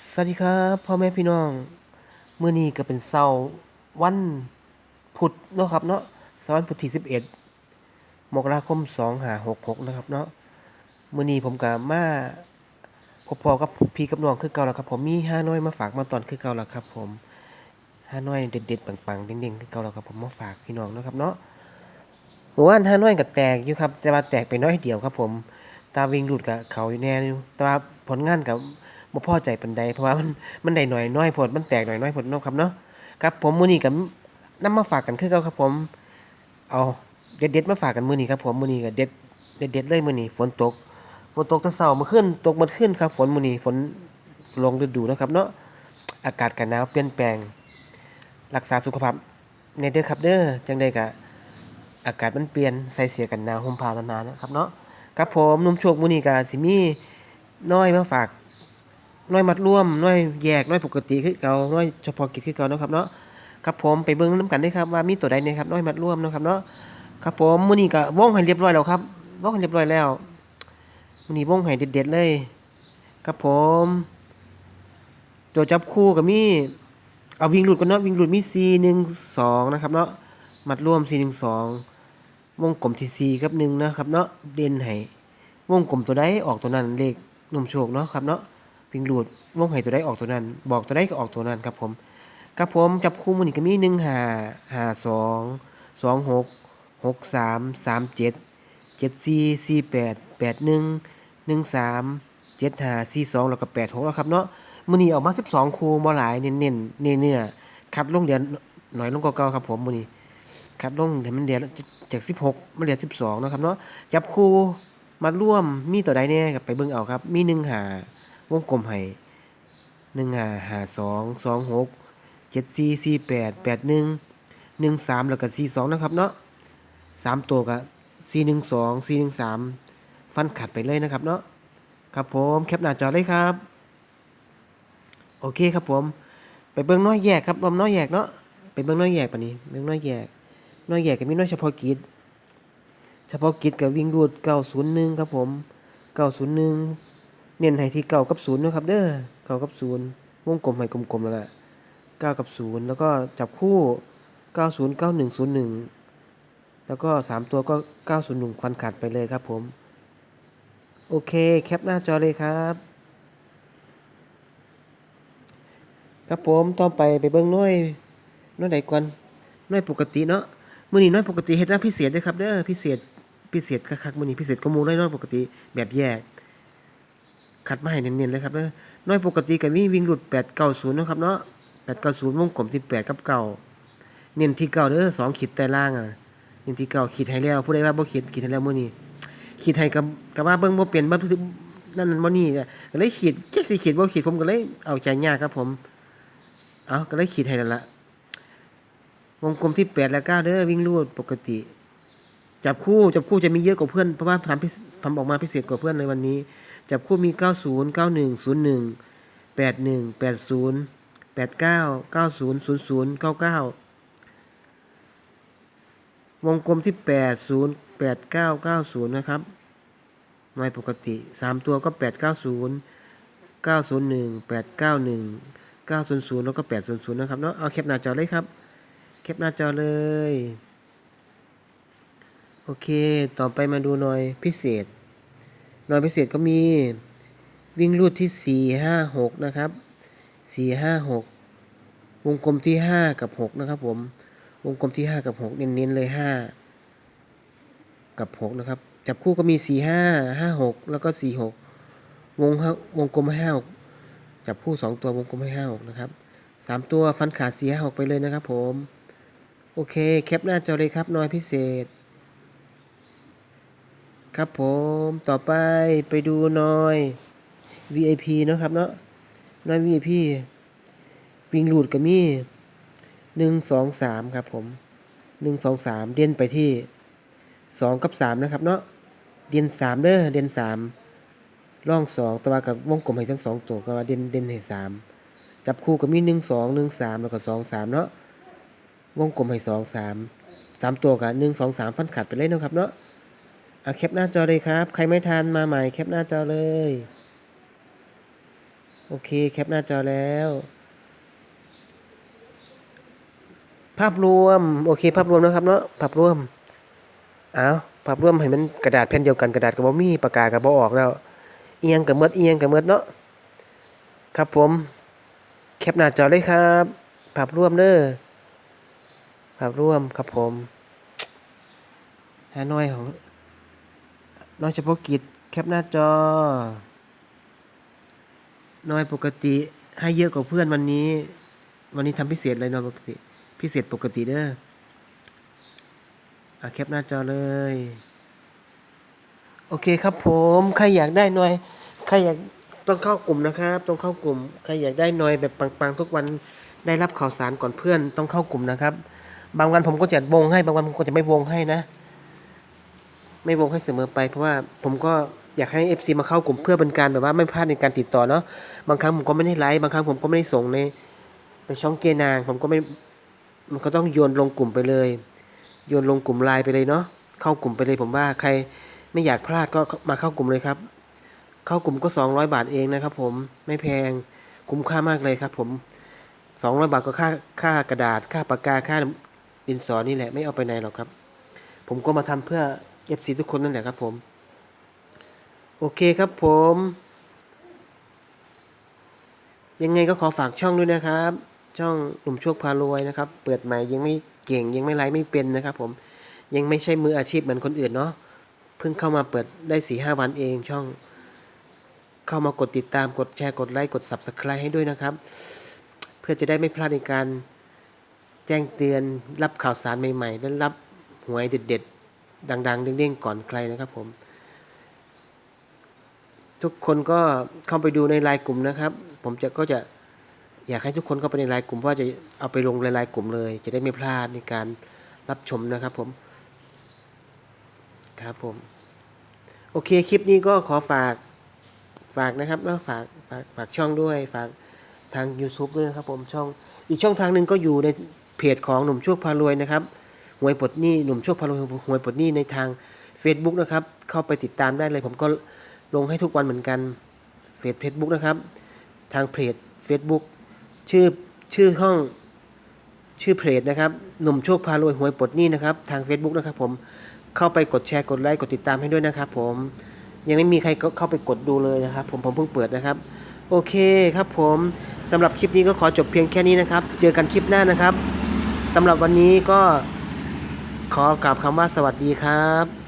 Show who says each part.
Speaker 1: สวัสดีครับพ่อแม่พี่น้องมื้อนี้ก็เป็นเสาร์วันพุธเนาะครับเนาะเสาร์วันพุธที่11มกราคม2566นะครับเนาะมื้อนี้ผมก็มาพบพอกับพี่กับน้องคือเก่าแล้วครับ ผมมีห้าน้อยมาฝากมาตอนคือเก่าแล้วครับ ผมห้าน้อยเด็ดๆปังๆเด้งๆคือเก่าแล้วครับผมมาฝากพี่น้องนะครับเนาะเมื่อวานห้าน้อยก็แตกอยู่ครับ แต่ว่าแตกไปน้อยเดียวครับ ผม ตาวิ่งหลุดกับเขาอยู่แน่อยู่แต่ว่าผลงานกับ บ่พอใจปานใดเพราะว่ามันมันได้หน่อยน้อยโพดมันแตกหน่อยน้อยโพดเนาะครับเนาะครับผมมื้อนี้ก็นำมาฝากกันคือเก่าครับผม เอาเด็ดๆมาฝากกันมื้อนี้ครับผมมื้อนี้ก็เด็ดเด็ดๆเลยมื้อนี้ฝนตกฝนตกแต่เช้ามื้อคืนตกมื้อคืนครับ ฝนมื้อนี้ฝนลงฤดูเนะครับเนาะอากาศก็หนาวเปลี่ยนแปลง รักษาสุขภาพในเด้อครับเด้อจังได๋ก็อากาศมันเปลี่ยนใส่เสื้อกันหนาวห่มผ้าหนาๆนะครับเนาะครับผมนุ่มโชคมื้อนี้ก็สิมีน้อยมาฝาก น้อยมัดร่วมน้อยแยกน้อยปกติคือเก่าน้อยเฉพาะกิจคือเก่านะครับเนาะครับผมไปเบิ่งนํกันเด้ครับว่ามีตัวใดเนี่ยครับน้อยมัดร่วมนะครับเนาะครับผมมื้อนี้ก็วงให้เรียบร้อยแล้วครับวงให้เรียบร้อยแล้วมื้อนี้วงให้เด็ดๆเลยครับผมตัวจับคู่ก็มีเอาวิ่งหลุดก่อนเนาะวิ่งหลุดมี412นะครับเนาะมัดร่วม412วงกลมที่4กับ1นะครับเนาะเด่นให้วงกลมตัวใดออกตัวนั้นเลขนมโชคเนาะครับเนาะ พิงหลุดวงไห้ตัวใดออกตัวนั้น บอกตัวใดก็ออกตัวนั้นครับผมครับผมจับคู่มือนี่ก็มีหนึ่งห้าห้าสองสองหกหกสามสามเจ็ดเจ็ดสี่สี่แปดแปดหนึ่งหนึ่งสามเจ็ดห้าสี่สองแล้วก็แปดหกแล้วครับเนาะมือนี้ออกมาสิบสองคู่บ่หลายเน้นเน้นเนื้อเนื้อคัดลงเดือนหน่อยลงก็เก่าครับผมมือนี้คัดลงเดี๋ยวมันเดือนจากสิบหกมันเดือนสิบสองนะครับเนาะจับคู่มาร่วมมีตัวใดเนี่ยกับไปเบิ่งเอาครับ มีหนึ่งหา วงกลมให้หนึ่งห้าห้าสองสองหกเจ็ดสี่สี่แปดแปดหนึ่งหนึ่งสามแล้วก็สี่สองนะครับเนาะสามตัวก็สี่หนึ่งสองสี่หนึ่งสามฟันขัดไปเลยนะครับเนาะครับผมแคปหน้าจอเลยครับ โอเคครับผม ไปเบิ้งน้อยแยกครับบอมน้อยแยกเนาะไปเบิ้งน้อยแยกปะนี้เบิ้งน้อยแยกน้อยแยกก็มีน้อยเฉพาะกิจเฉพาะกิจกับวิ่งรูดเก้าศูนย์หนึ่งครับผมเก้าศูนย์หนึ่ง เน้นให้ที่เก้ากับศูนย์นะครับ เด้อเก้ากับศูนย์วงกลมให้กลมๆแล้วแหละเก้ากับศูนย์แล้วก็จับคู่เก้าศูนย์เก้าหนึ่งศูนย์หนึ่งแล้วก็สามตัวก็เก้าศูนย์หนึ่งควันขาดไปเลยครับผม โอเค แคปหน้าจอเลยครับครับผมต่อไปไปเบิ้งน้อยน้อยใดก่อนน้อยปกติเนาะมื้อนี้น้อยปกติเฮ็ดหน้าพิเศษด้อครับเด้อพิเศษพิเศษคักๆมื้อนี้พิเศษก็มู่น้อยน้อยปกติแบบแยก คัดมาให้เน้นๆเลยครับเด้อน้อยปกติก็มีวิ่งหลุด890นะครับเนาะ890วงกลมที่8กับเก่าเน้นที่เก่าเด้อ2ขีดใต้ล่างอะเน้นที่เก่าขีดให้แล้วผู้ใดว่าบ่ขีดขีดให้แล้วมื้อนี้ขีดให้กับกับว่าเบิ่งบ่เป็นบ่นั่นนั่นบ่นี่ก็เลยขีดจักสิขีดบ่ขีดผมก็เลยเอาใจยากครับผมเอาก็เลยขีดให้นั่นล่ะวงกลมที่8และ9เด้อวิ่งรูดปกติ จับคู่จับคู่จะมีเยอะกว่าเพื่อนเพราะว่าทำพิเศษทำออกมาพิเศษกว่าเพื่อนในวันนี้ จับคู่มี 90 91 01 81 80 89 90 00 99 วงกลมที่ 80 89 90 นะครับไม่ปกติ 3 ตัวก็ 890 901 891 900 แล้วก็ 800 นะครับเนาะเอาแคปหน้าจอเลยครับ แคปหน้าจอเลย โอเค ต่อไปมาดูหน่อยพิเศษ หน่อยพิเศษก็มีวิ่งรูดที่ 4 5 6 นะครับ 4 5 6 วงกลมที่ 5 กับ 6 นะครับผม วงกลมที่ 5 กับ 6 เน้นๆเลย 5 กับ 6 นะครับ จับคู่ก็มี 4 5 5 6 แล้วก็ 4 6 วงหวงกลมให้5 6 จับคู่ 2 ตัววงกลมให้5 6 นะครับ 3 ตัวฟันขาด 4 5 6 ไปเลยนะครับผม โอเค แคปหน้าจอเลยครับ น้อยพิเศษ ครับผมต่อไปไปดูนอย VIP นะครับเนาะน้อย VIP วิ่งรูดก็มีหนึ่งสองสามครับผมหนึ่งสองสามเด่นไปที่สองกับสามนะครับเนาะเด่นสามเด้อเด่นสามร่องสองตว่ากับวงกลมให้ทั้งสองตัวก็ว่าเด่นเด่นให้สามจับคู่ก็มีหนึ่งสองหนึ่งสามแล้วก็สองสามเนาะวงกลมให้สองสามสามตัวกับหนึ่งสองสามฟันขาดไปเลยนะครับเนาะ เอาแคปหน้าจอเลยครับ ใครไม่ทันมาใหม่แคปหน้าจอเลย โอเคแคปหน้าจอแล้ว ภาพรวม โอเค ภาพรวมนะครับเนาะภาพรวมเอาภาพรวมให้มันกระดาษแผ่นเดียวกันกระดาษกับบ่มีปากกากับบ่ออกแล้ว เอียงกับเมดเอียงกับเมดเนาะครับผม แคปหน้าจอเลยครับภาพรวมเด้อภาพรวมครับผมฮานอยของ น้อยเฉพาะกิจแคปหน้าจอ น้อยปกติให้เยอะกว่าเพื่อนวันนี้ วันนี้ทำพิเศษเลยน้อยปกติ พิเศษปกติเด้ออะแคปหน้าจอเลย โอเคครับผม ใครอยากได้หน่อย ใครอยากต้องเข้ากลุ่มนะครับ ต้องเข้ากลุ่ม ใครอยากได้หน่อยแบบปังๆทุกวัน ได้รับข่าวสารก่อนเพื่อน ต้องเข้ากลุ่มนะครับ บางวันผมก็จะวงให้ บางวันผมก็จะไม่วงให้นะ ไม่วงให้เสมอไป เพราะว่าผมก็อยากให้ FC มาเข้ากลุ่มเพื่อเป็นการแบบว่าไม่พลาดในการติดต่อเนาะบางครั้งผมก็ไม่ได้ไลฟ์บางครั้งผมก็ไม่ได้ส่งในในช่องเกนางผมก็ไม่มันก็ต้องโยนลงกลุ่มไปเลย โยนลงกลุ่มไลน์ไปเลยเนาะเข้ากลุ่มไปเลยผมว่าใครไม่อยากพลาดก็มาเข้ากลุ่มเลยครับ เข้ากลุ่มก็ 200 บาทเองนะครับ ผมไม่แพงคุ้มค่ามากเลยครับ ผม200บาทก็ค่าค่ากระดาษ ค่าปากกาค่าดินสอนี่แหละไม่เอาไปไหนหรอกครับ ผมก็มาทำเพื่อ FC ทุกคนนั่นแหละครับผม โอเคครับผม ยังไงก็ขอฝากช่องด้วยนะครับ ช่องหนุ่มโชคพารวยนะครับ เปิดใหม่ยังไม่เก่งยังไม่ไลฟ์ไม่เป็นนะครับผม ยังไม่ใช่มืออาชีพเหมือนคนอื่นเนาะ เพิ่งเข้ามาเปิดได้สี่ห้าวันเองช่อง เข้ามากดติดตามกดแชร์กดไลค์กด subscribe ให้ด้วยนะครับ เพื่อจะได้ไม่พลาดในการแจ้งเตือนรับข่าวสารใหม่ๆ และรับหวยเด็ดๆ ดังๆเด้งๆก่อนใครนะครับผม ทุกคนก็เข้าไปดูในไลน์กลุ่มนะครับ ผมจะก็จะอยากให้ทุกคนเข้าไปในไลน์กลุ่มเพราะว่าจะเอาไปลงในไลน์กลุ่มเลย จะได้ไม่พลาดในการรับชมนะครับผมครับผม โอเคคลิปนี้ก็ขอฝากฝากนะครับแล้วฝากฝากฝากช่องด้วยฝากทาง YouTube ด้วยนะครับผมช่องอีกช่องทางหนึ่งก็อยู่ในเพจของหนุ่มโชคพารวยนะครับ หวยปลดหนี้หนุ่มโชคพารวยหวยปลดหนี้ในทาง Facebook นะครับ เข้าไปติดตามได้เลย ผมก็ลงให้ทุกวันเหมือนกันเฟซเฟซบุ๊กนะครับ ทางเพจ Facebook ชื่อชื่อห้องชื่อเพจนะครับหนุ่มโชคพารวยหวยปลดหนี้นะครับ ทาง Facebook นะครับผมเข้าไปกดแชร์กดไลค์กดติดตามให้ด้วยนะครับ ผมยังไม่มีใครเข้าไปกดดูเลยนะครับ ผมผมเพิ่งเปิดนะครับ โอเคครับผมสำหรับคลิปนี้ก็ขอจบเพียงแค่นี้นะครับ เจอกันคลิปหน้านะครับสำหรับวันนี้ก็ ขอกล่าวคำว่าสวัสดีครับ